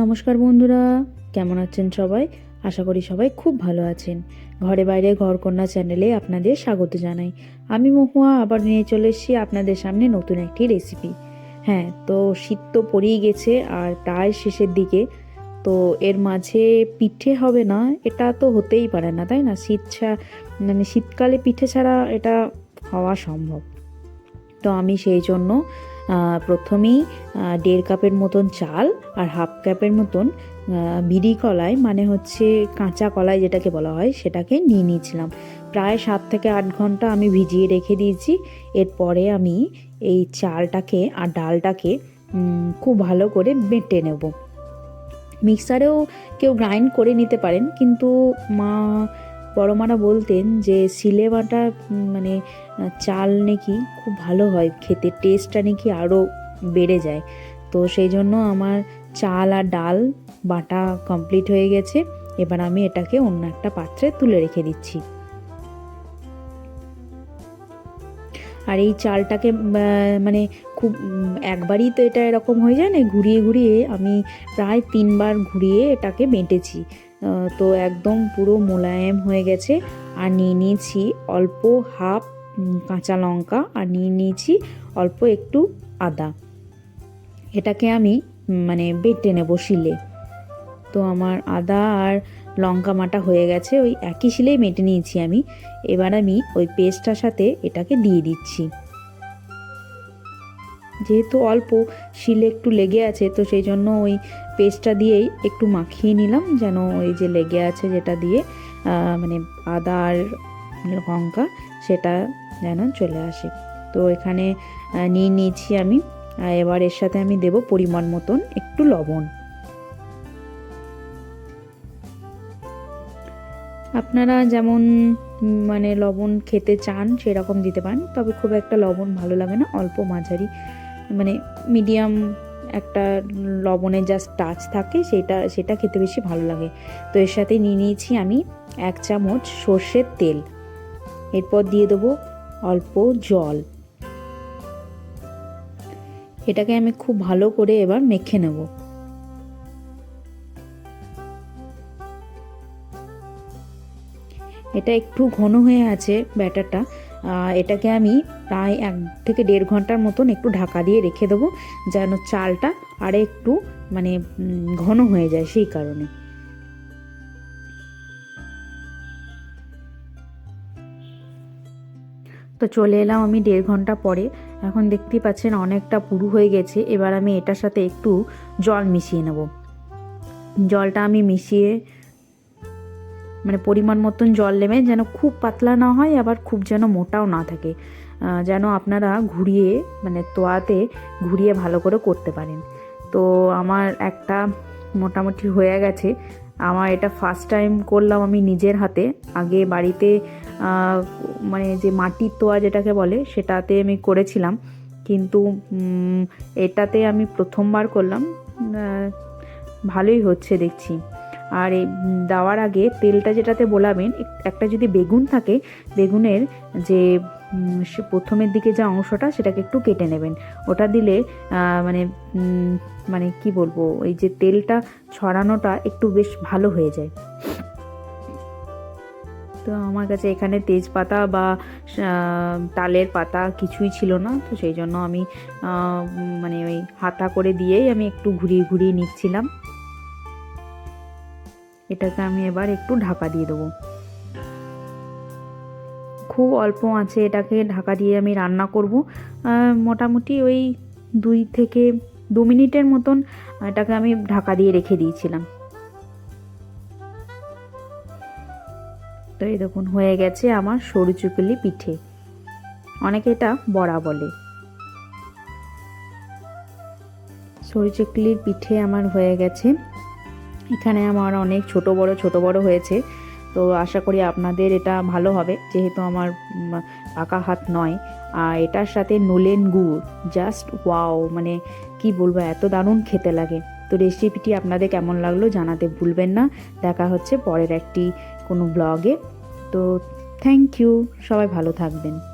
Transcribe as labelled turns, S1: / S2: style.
S1: নমস্কার বন্ধুরা, কেমন আছেন সবাই? আশা করি সবাই খুব ভালো আছেন। ঘরে বাইরে ঘরকন্যা চ্যানেলে আপনাদের স্বাগত জানাই। আমি মহুয়া, আবার নিয়ে চলে এসেছি আপনাদের সামনে নতুন একটি রেসিপি হ্যাঁ তো শীত তো পড়েই গেছে আর প্রায় শেষের দিকে। তো এর মাঝে পিঠে হবে না, এটা তো হতেই পারে না, তাই না? শীত মানে শীতকালে পিঠে ছাড়া এটা হওয়া সম্ভব। তো আমি সেই জন্য প্রথমেই দেড় কাপের মতন চাল আর হাফ কাপের মতন বিড়ি কলাই মানে হচ্ছে কাঁচা কলাই যেটাকে বলা হয়, সেটাকে নিয়ে নিয়েছিলাম। প্রায় সাত থেকে আট ঘণ্টা আমি ভিজিয়ে রেখে দিয়েছি। এরপরে আমি এই চালটাকে আর ডালটাকে খুব ভালো করে বেটে নেব। মিক্সারেও কেউ গ্রাইন্ড করে নিতে পারেন, কিন্তু মা বড় মারা বলতেন যে সিলে বাটা মানে চাল নাকি খুব ভালো হয়, খেতে টেস্টটা নাকি আরও বেড়ে যায়। তো সেই জন্য আমার চাল আর ডাল বাটা কমপ্লিট হয়ে গেছে। এবার আমি এটাকে অন্য একটা পাত্রে তুলে রেখে দিচ্ছি। আর এই চালটাকে মানে খুব একবারই তো এটা এরকম হয়ে যায় না, ঘুরিয়ে ঘুরিয়ে আমি প্রায় তিনবার ঘুরিয়ে এটাকে বেটেছি। তো একদম পুরো মোলায়েম হয়ে গেছে। আর নিয়ে নিয়েছি অল্প হাফ কাঁচা লঙ্কা আর নিয়ে নিয়েছি অল্প একটু আদা। এটাকে আমি মানে বেটে নেব শিলে। তো আমার আদা আর লঙ্কা মাটা হয়ে গেছে, ওই একই শিলেই মেটে নিয়েছি আমি। এবার আমি ওই পেস্টটার সাথে এটাকে দিয়ে দিচ্ছি। যেহেতু অল্প, শিলে একটু লেগে আছে, তো সেই জন্য ওই পেস্টটা দিয়েই একটু মাখিয়ে নিলাম, যেন ওই যে লেগে আছে যেটা দিয়ে মানে আদা আর লঙ্কা সেটা যেন চলে আসে। তো এখানে নিয়ে নিয়েছি আমি এবার এর সাথে আমি দেব পরিমাণ মতন একটু লবণ। আপনারা যেমন মানে লবণ খেতে চান সেরকম দিতে পারেন, তবে খুব একটা লবণ ভালো লাগে না, অল্প মাঝারি। মানে মিডিয়াম একটা লবণের জাস্ট টাচ থাকে, সেটা সেটা খেতে বেশি ভালো লাগে। তো এর সাথে নিয়ে নিয়েছি আমি এক চামচ সর্ষের তেল। এরপর দিয়ে দেবো অল্প জল। এটাকে আমি খুব ভালো করে এবার মেখে নেব। এটা একটু ঘন হয়ে আছে ব্যাটারটা। এটাকে আমি প্রায় এক থেকে দেড় ঘণ্টার মতন একটু ঢাকা দিয়ে রেখে দেবো, যেন চালটা আর একটু মানে ঘন হয়ে যায় সেই কারণে। তো চলে এলাম আমি দেড় ঘণ্টা পরে। এখন দেখতেই পাচ্ছেন অনেকটা পুরু হয়ে গেছে, এবার আমি এটার সাথে একটু জল মিশিয়ে নেব। জলটা আমি মিশিয়ে মানে পরিমাণ মতন জল নেবেন যেন খুব পাতলা না হয়, আবার খুব যেন মোটাও না থাকে। যেন আপনারা ঘুরিয়ে মানে তোয়াতে ঘুরিয়ে ভালো করে করতে পারেন। তো আমার একটা মোটামুটি হয়ে গেছে। আমার এটা ফার্স্ট টাইম করলাম আমি নিজের হাতে। আগে বাড়িতে মানে যে মাটির তোয়া যেটাকে বলে, সেটাতে আমি করেছিলাম। কিন্তু এটাতে আমি প্রথমবার করলাম। ভালোই হচ্ছে দেখছি। আর এই দেওয়ার আগে তেলটা যেটাতে বোলাবেন, এক- একটা যদি বেগুন থাকে, বেগুনের যে প্রথমের দিকে যে অংশটা, সেটাকে একটু কেটে নেবেন। ওটা দিলে মানে মানে কি বলব, ওই যে তেলটা ছড়ানোটা একটু বেশ ভালো হয়ে যায়। তো আমার কাছে এখানে তেজপাতা বা তালের পাতা কিছুই ছিল না, তো সেই জন্য আমি মানে ওই হাতা করে দিয়েই আমি একটু ঘুরিয়ে ঘুরিয়ে নিচ্ছিলাম। এটাকে আমি এবার একটু ঢাকা দিয়ে দেবো। খুব অল্প আছে এটাকে ঢাকা দিয়ে আমি রান্না করব। মোটামুটি ওই দুই থেকে দু মিনিটের মতন এটাকে আমি ঢাকা দিয়ে রেখে দিয়েছিলাম। তো এই দেখুন, হয়ে গেছে আমার সরু চুকুলি পিঠে। অনেকে এটা বড়া বলে। সরু চুকুলির পিঠে আমার হয়ে গেছে। এখানে আমার অনেক ছোট বড় ছোট বড় হয়েছে। তো আশা করি আপনাদের এটা ভালো হবে, যেহেতু আমার পাকা হাত নয়। আর এটার সাথে নোলেন গুড় জাস্ট ওয়াও মানে কি বলব, এত দারুণ খেতে লাগে। তো রেসিপিটি আপনাদের কেমন লাগল জানাতে ভুলবেন না। দেখা হচ্ছে পরের একটি কোনো ব্লগে তো থ্যাংক ইউ সবাই ভালো থাকবেন।